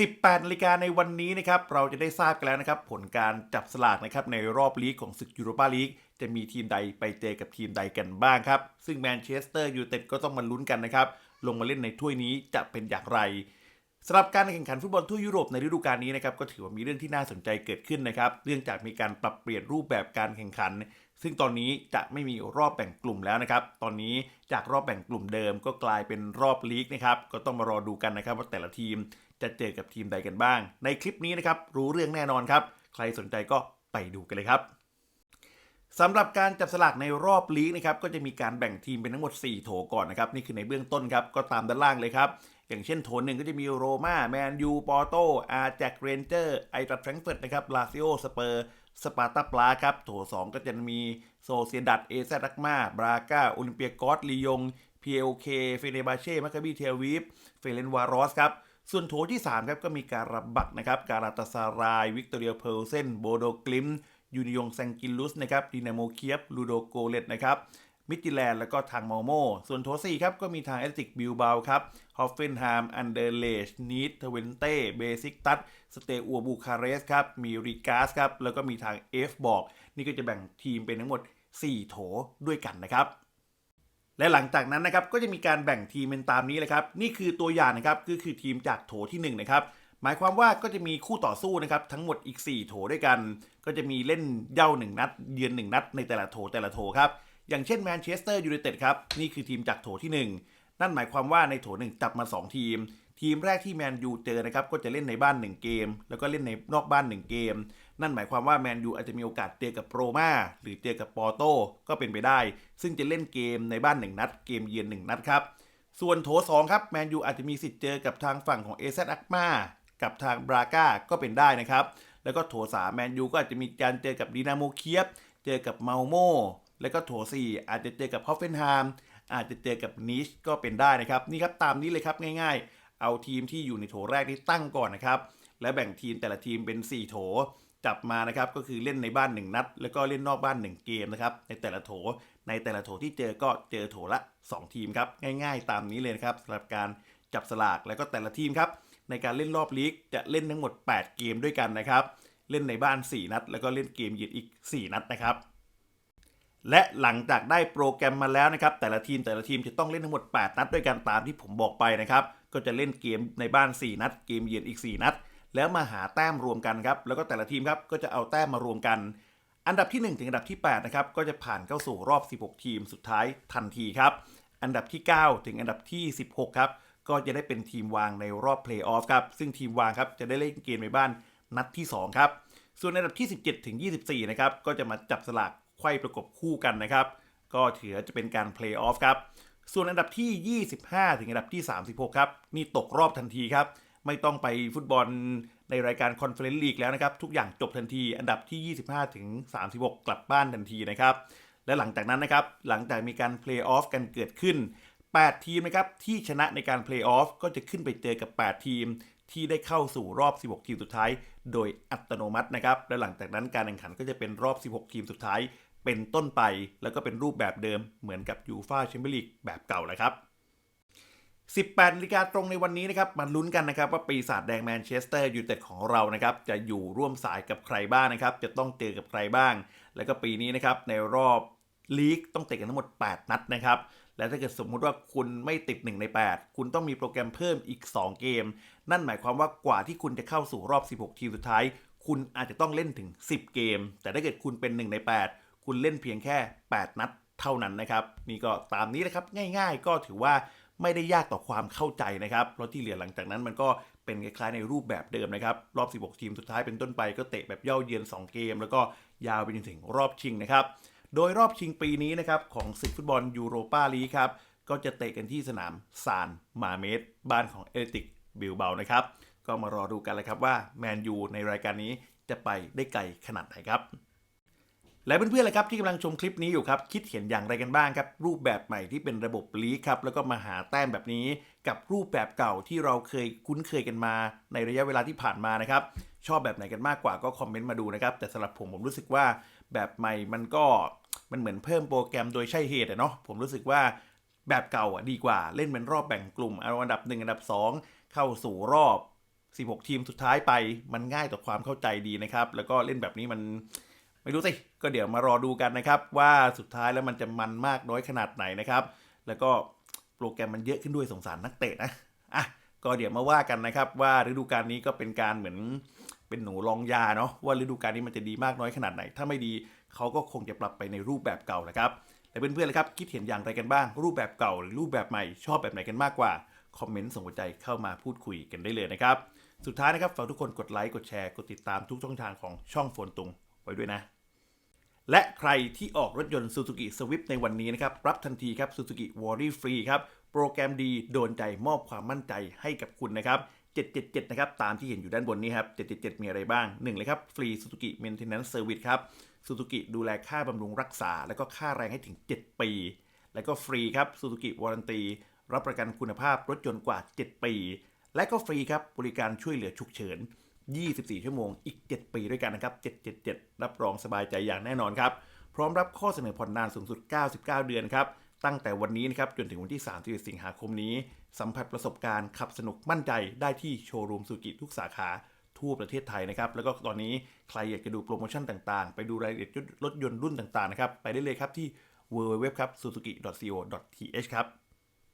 18นาฬิกาในวันนี้นะครับเราจะได้ทราบกันแล้วนะครับ ผลการจับสลากนะครับในรอบลีกของศึกยูโรปาลีกจะมีทีมใดไปเจอกับทีมใดกันบ้างครับ ซึ่งแมนเชสเตอร์ยูไนเต็ดก็ต้องมาลุ้นกันนะครับ ลงมาเล่นในถ้วยนี้จะเป็นอย่างไรสำหรับการแข่งขันฟุตบอลทั่วยุโรปในฤดูกาลนี้นะครับก็ถือว่ามีเรื่องที่น่าสนใจเกิดขึ้นนะครับเนื่องจากมีการปรับเปลี่ยนรูปแบบการแข่งขัน ซึ่งตอนนี้จะไม่มีรอบแบ่งกลุ่มแล้วนะครับ ตอนนี้จากรอบแบ่งกลุ่มเดิมก็กลายเป็นรอบลีกนะครับ ก็ต้องมารอดูกันนะครับว่าแต่ละทีมจะเจอกับทีมใดกันบ้าง ในคลิปนี้นะครับรู้เรื่องแน่นอนครับ ใครสนใจก็ไปดูกันเลยครับ สำหรับการจับสลากในรอบลีกนะครับก็จะมีการแบ่งทีมเป็นทั้งหมด 4 โถก่อนนะครับนี่คือในเบื้องต้นครับก็ตามด้านล่างเลยครับ อย่างเช่นโถหนึ่งก็จะมีโรมาแมนยูปอร์โตอาร์แจ็คเรนเจอร์ไอตรัสแฟรงเฟิร์ตนะครับลาซิโอสเปอร์สปาร์ตาปลาครับโถ 2 ก็จะมีโซเซียดัตเอเซรักมาบราก้าโอลิมเปียกอสลียงพีเอลเคเฟเนบาเช่มัคคาบีเทลวีฟเฟเรนวารอสครับส่วนโถที่ 3 ครับก็มีการรับบัตนะครับการาตาซาราย วิกตอเรียเพลเซนโบโดกลิม ยูนิยงแซงกินลุสนะครับดินาโมเคียบลูโดโกเลตนะครับมิติแลนด์แล้วก็ทางมอโม ส่วนโถ4ครับ ก็มีทางเอสติกบิลบาครับฮอฟเฟนฮมอันเดอร์เลชนีทเทเวนเต้เบซิกตัสสเตอัวบูคาเรสครับ มีริกาสครับ แล้วก็มีทางเอฟบอก นี่ก็จะแบ่งทีมเป็นทั้งหมด 4 โถด้วยกันนะครับ และหลังจากนั้นนะครับ ก็จะมีการแบ่งทีมเป็นตามนี้เลยครับ นี่คือตัวอย่างนะครับก็คือทีมจากโถที่1นะครับ มายความว่าก็จะมีคู่ต่อสู้นะครับทั้งหมดอีก 4 โถด้วยกัน ก็จะมีเล่นเย่า1นัด เยือน 1 นัดในแต่ละโถแต่ละโถครับ อย่างเช่นแมนเชสเตอร์ยูไนเต็ดครับ นี่คือทีมจากโถที่ 1 นั่นหมายความว่าในโถ 1 จับมา 2 ทีม ทีมแรกที่แมนยูเจอนะครับก็จะเล่นในบ้าน 1 เกม แล้วก็เล่นในนอกบ้าน 1 เกม นั่นหมายความว่าแมนยูอาจจะมีโอกาสเจอกับโรมาหรือเจอกับปอร์โตก็เป็นไปได้ ซึ่งจะเล่นเกมในบ้าน 1 นัด เกมเยือน 1 นัดครับส่วนโถ2ครับแมนยูอาจจะมีสิทธิ์เจอกับทางฝั่งของเอเซอักมา กับทางบราก้าก็เป็นได้นะครับ แล้วก็โถ3แมนยูก็อาจจะมีการเจอกับดีนาโมเคียบเจอกับเมาโมแล้วก็โถ4อาจจะเจอกับฮอฟเฟนไฮม์อาจจะเจอกับนิชก็เป็นได้นะครับ นี่ครับตามนี้เลยครับง่ายๆ เอาทีมที่อยู่ในโถแรกที่ตั้งก่อนนะครับ และแบ่งทีมแต่ละทีมเป็น 4 โถจับมานะครับก็คือเล่นในบ้าน 1 นัด แล้วก็เล่นนอกบ้าน 1 เกมนะครับในแต่ละโถในแต่ละโถที่เจอก็เจอโถละ 2 ทีมครับง่าย ๆ ตามนี้เลยนะครับสำหรับการจับสลากแล้วก็แต่ละทีมครับ ในการเล่นรอบลีกจะเล่นทั้งหมด 8 เกมด้วยกันนะครับ เล่นในบ้าน 4 นัด แล้วก็เล่นเกมเยือนอีก 4 นัดนะครับ และหลังจากได้โปรแกรมมาแล้วนะครับ แต่ละทีมแต่ละทีมจะต้องเล่นทั้งหมด 8 นัดด้วยกันตามที่ผมบอกไปนะครับ ก็จะเล่นเกมในบ้าน 4 นัด เกมเยือนอีก 4 นัด แล้วมาหาแต้มรวมกันครับ แล้วก็แต่ละทีมครับก็จะเอาแต้มมารวมกัน อันดับที่ 1 ถึงอันดับที่8นะครับ ก็จะผ่านเข้าสู่รอบ 16 ทีมสุดท้ายทันทีครับ อันดับที่ 9 ถึงอันดับที่ 16 ครับ ก็จะได้เป็นทีมวางในรอบเพลย์ออฟครับ ซึ่งทีมวางครับจะได้เล่นเกมในบ้านนัดที่ 2 ครับ ส่วนอันดับที่ 17 ถึง 24 นะครับ ก็จะมาจับสลากไขว้ประกบคู่กันนะครับ ก็ถือจะเป็นการเพลย์ออฟครับ ส่วนอันดับที่ 25 ถึงอันดับที่ 36 ครับ นี่ตกรอบทันทีครับ ไม่ต้องไปฟุตบอลในรายการคอนเฟอเรนซ์ลีกแล้วนะครับ ทุกอย่างจบทันที อันดับที่ 25 ถึง 36 กลับบ้านทันทีนะครับ และหลังจากนั้นนะครับ หลังจากมีการเพลย์ออฟกันเกิดขึ้น 8 ทีมนะครับที่ชนะในการเพลย์ออฟก็จะขึ้นไปเจอกับ 8 ทีม ที่ได้เข้าสู่รอบ 16 ทีมสุดท้าย โดยอัตโนมัตินะครับ และหลังจากนั้นการแข่งขันก็จะเป็นรอบ 16 ทีมสุดท้าย เป็นต้นไป แล้วก็เป็นรูปแบบเดิมเหมือนกับยูฟาแชมเปี้ยนลีกแบบเก่าแหละครับ18นาฬิกาตรงในวันนี้นะครับมาลุ้นกันนะครับว่าปีศาจแดงแมนเชสเตอร์ยูไนเต็ดของเรานะครับจะอยู่ร่วมสายกับใครบ้างนะครับ จะต้องเจอกับใครบ้าง แล้วก็ปีนี้นะครับในรอบ ลีกต้องเตะกันทั้งหมด 8 นัดนะครับ และถ้าเกิดสมมุติว่าคุณไม่ติด 1 ใน 8 คุณต้องมีโปรแกรมเพิ่มอีก 2 เกม นั่นหมายความว่ากว่าที่คุณจะเข้าสู่รอบ 16 ทีมสุดท้าย คุณอาจจะต้องเล่นถึง 10 เกม แต่ถ้าเกิดคุณเป็น 1 ใน 8 คุณเล่นเพียงแค่ 8 นัดเท่านั้นนะครับ นี่ก็ตามนี้นะครับง่าย ๆ ก็ถือว่าไม่ได้ยากต่อความเข้าใจนะครับเพราะที่เหลือหลังจากนั้นมันก็เป็นคล้ายๆในรูปแบบเดิมนะครับ รอบ 16 ทีมสุดท้ายเป็นต้นไปก็เตะแบบเย่าเยือน 2 เกม แล้วก็ยาวไปจนถึงรอบชิงนะครับ โดยรอบชิงปีนี้นะครับของศึกฟุตบอลยูโรปาลีครับ ก็จะเตะกันที่สนามซานมาเมสบ้านของเอติกบิลเบานะครับ ก็มารอดูกันเลยครับว่าแมนยูในรายการนี้จะไปได้ไกลขนาดไหนครับ และเพื่อนๆเลยครับที่กำลังชมคลิปนี้อยู่ครับ คิดเห็นอย่างไรกันบ้างครับ รูปแบบใหม่ที่เป็นระบบลีกครับแล้วก็มาหาแต้มแบบนี้ กับรูปแบบเก่าที่เราเคยคุ้นเคยกันมา ในระยะเวลาที่ผ่านมานะครับชอบแบบไหนกันมากกว่าก็คอมเมนต์มาดูนะครับ แต่สำหรับผมผมรู้สึกว่าแบบใหม่มันก็ มันเหมือนเพิ่มโปรแกรมโดยใช่เหตุอะเนาะผมรู้สึกว่าแบบเก่าอะดีกว่าเล่นเป็นรอบแบ่งกลุ่มเอาอันดับ 1 อันดับ 2 เข้าสู่รอบ 16 ทีมสุดท้ายไป มันง่ายต่อความเข้าใจดีนะครับ แล้วก็เล่นแบบนี้มันไม่รู้สิ ก็เดี๋ยวมารอดูกันนะครับ ว่าสุดท้ายแล้วมันจะมันมากน้อยขนาดไหนนะครับ แล้วก็โปรแกรมมันเยอะขึ้นด้วยสงสารนักเตะนะอะก็เดี๋ยวมาว่ากันนะครับ ว่าฤดูกาลนี้ก็เป็นการเหมือนเป็นหนูลองยาเนาะว่าฤดูกาลนี้มันจะดีมากน้อยขนาดไหน ถ้าไม่ดี เขาก็คงจะปรับไปในรูปแบบเก่าแหละครับแต่เพื่อนๆลยครับคิดเห็นอย่างไรกันบ้าง รูปแบบเก่าหรือรูปแบบใหม่ชอบแบบไหนกันมากกว่าคอมเมนต์ส่งหัวใจเข้ามาพูดคุยกันได้เลยนะครับสุดท้ายนะครับฝากทุกคนกดไลค์กดแชร์กดติดตามทุกช่องทางของช่องโฟนตุงไว้ด้วยนะและใครที่ออกรถยนต์ Suzuki Swift ในวันนี้นะครับ รับทันทีครับ Suzuki Worry Free ครับ โปรแกรมดีโดนใจมอบความมั่นใจให้กับคุณนะครับ 777 นะครับ ตามที่เห็นอยู่ด้านบนนี้ครับ 777 มีอะไรบ้าง 1 เลยครับ ฟรี Suzuki Maintenance Service ครับ Suzuki ดูแลค่าบำรุงรักษา แล้วก็ค่าแรงให้ถึง 7 ปี แล้วก็ฟรีครับ Suzuki Warranty รับประกันคุณภาพรถยนต์กว่า 7 ปี และก็ฟรีครับบริการช่วยเหลือฉุกเฉิน 24 ชั่วโมง อีก 7 ปีด้วยกันนะครับ 777 รับรองสบายใจอย่างแน่นอนครับ พร้อมรับข้อเสนอผ่อนนานสูงสุด 99 เดือนครับ ตั้งแต่วันนี้นะครับจนถึงวันที่ 31 สิงหาคมนี้ สัมผัสประสบการณ์ขับสนุกมั่นใจได้ที่โชว์รูมสุกิทุกสาขาทั่วประเทศไทยนะครับ แล้วก็ตอนนี้ใครอยากจะดูโปรโมชั่นต่างๆ ไปดูรายละเอียดรถยนต์รุ่นต่างๆนะครับ ไปได้เลยครับที่ www ครับ suzuki.co.th ครับ